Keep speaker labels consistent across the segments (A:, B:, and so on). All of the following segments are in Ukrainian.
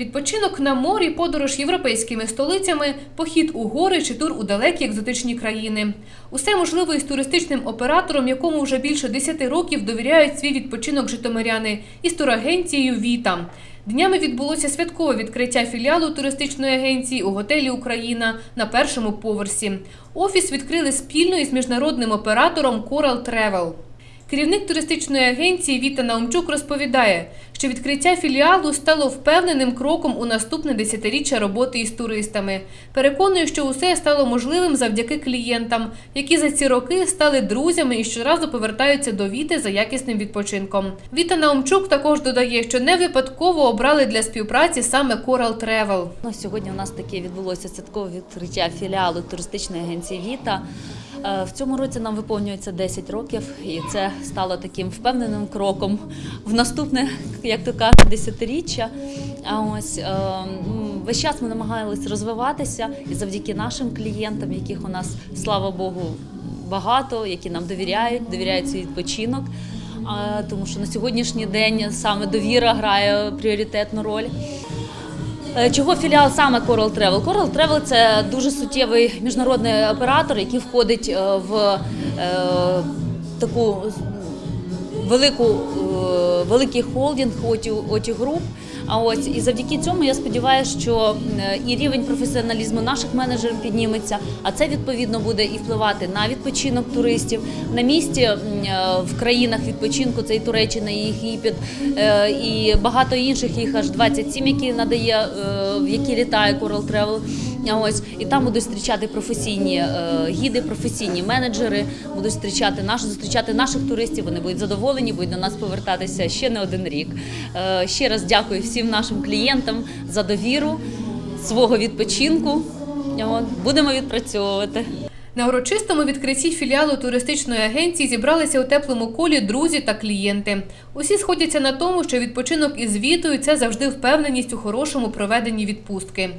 A: Відпочинок на морі, подорож європейськими столицями, похід у гори чи тур у далекі екзотичні країни. Усе можливо із туристичним оператором, якому вже більше 10 років довіряють свій відпочинок житомиряни, із турагенцією Віта. Днями відбулося святкове відкриття філіалу туристичної агенції у готелі Україна на першому поверсі. Офіс відкрили спільно із міжнародним оператором Coral Travel. Керівник туристичної агенції Віта Наумчук розповідає, що відкриття філіалу стало впевненим кроком у наступне десятиріччя роботи із туристами. Переконує, що усе стало можливим завдяки клієнтам, які за ці роки стали друзями і щоразу повертаються до Віти за якісним відпочинком. Віта Наумчук також додає, що не випадково обрали для співпраці саме Coral Travel.
B: Ну, сьогодні у нас таке відбулося святкове відкриття філіалу туристичної агенції Віта. Е, В цьому році нам виповнюється 10 років, і це стало таким впевненим кроком в наступне, як то кажуть, десятиріччя. А ось е, весь час ми намагалися розвиватися і завдяки нашим клієнтам, яких у нас, слава Богу, багато, які нам довіряють, довіряють свій відпочинок. Тому що на сьогоднішній день саме довіра грає пріоритетну роль. Е, Чого філіал саме Coral Travel? Coral Travel – це дуже суттєвий міжнародний оператор, який входить е, в е, таку велику, великий холдинг оті, груп. А ось і завдяки цьому я сподіваюся, що і рівень професіоналізму наших менеджерів підніметься, а це відповідно буде і впливати на відпочинок туристів на місці е, в країнах відпочинку. Це і Туреччина, і Єгипет, е, і багато інших їх аж 27, які надає, е, в які літає Coral Travel. Ось і там будуть зустрічати професійні е, гіди, професійні менеджери, будуть зустрічати наш, зустрічати наших туристів. Вони будуть задоволені, будуть до нас повертатися ще не один рік. Е, Ще раз дякую всім нашим клієнтам за довіру свого відпочинку. Будемо відпрацьовувати.
A: На урочистому відкритті філіалу туристичної агенції зібралися у теплому колі друзі та клієнти. Усі сходяться на тому, що відпочинок із Вітою це завжди впевненість у хорошому проведенні відпустки.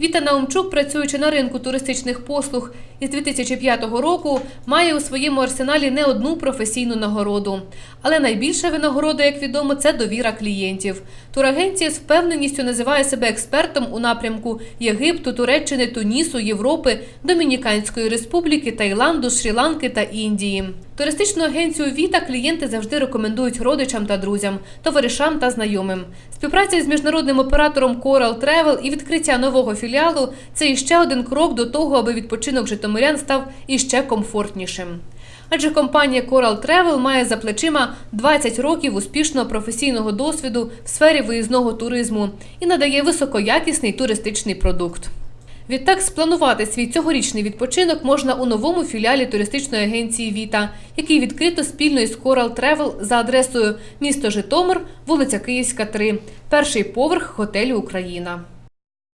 A: Віта Наумчук, працюючи на ринку туристичних послуг із 2005 року, має у своєму арсеналі не одну професійну нагороду. Але найбільша винагорода, як відомо, це довіра клієнтів. Турагенція з впевненістю називає себе експертом у напрямку Єгипту, Туреччини, Тунісу, Європи, Домініканської республіки, Таїланду, Шрі-Ланки та Індії. Туристичну агенцію Віта клієнти завжди рекомендують родичам та друзям, товаришам та знайомим. Співпраця з міжнародним оператором Coral Travel і відкриття нового філіалу це іще один крок до того, аби відпочинок житомирян став іще комфортнішим. Адже компанія Coral Travel має за плечима 20 років успішного професійного досвіду в сфері виїзного туризму і надає високоякісний туристичний продукт. Відтак спланувати свій цьогорічний відпочинок можна у новому філіалі туристичної агенції Віта, який відкрито спільно із Coral Travel за адресою місто Житомир, вулиця Київська, 3, перший поверх готелю Україна.